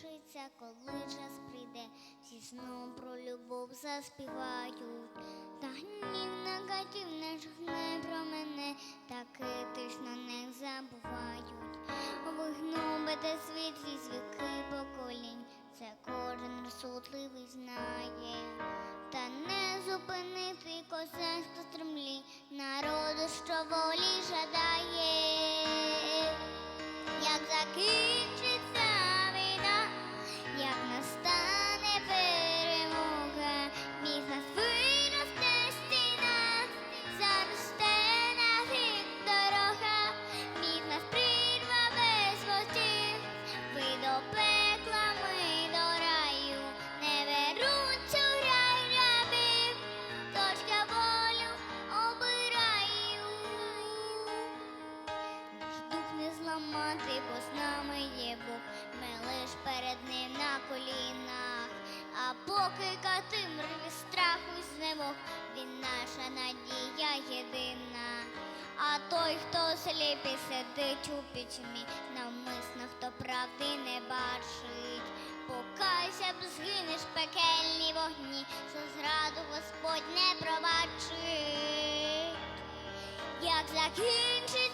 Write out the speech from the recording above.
закінчиться, коли час прийде, всі знов про любов заспівають. Та гнів накатів не жахне про мене, та критично не забувають. Ви гнобите світлі звіки поколінь, це кожен розсудливий знає. Та не зупинити козацьку стремлі народу, що волі зламати, бо з нами є Бог, ми лиш перед ним на колінах. А поки катим рві страху й знемог, він наша надія єдина. А той, хто сліпий сидить у пітьмі, навмисно, хто правди не бачить. Покайся б згинеш пекельні вогні, що зраду Господь не пробачить. Як закінчиться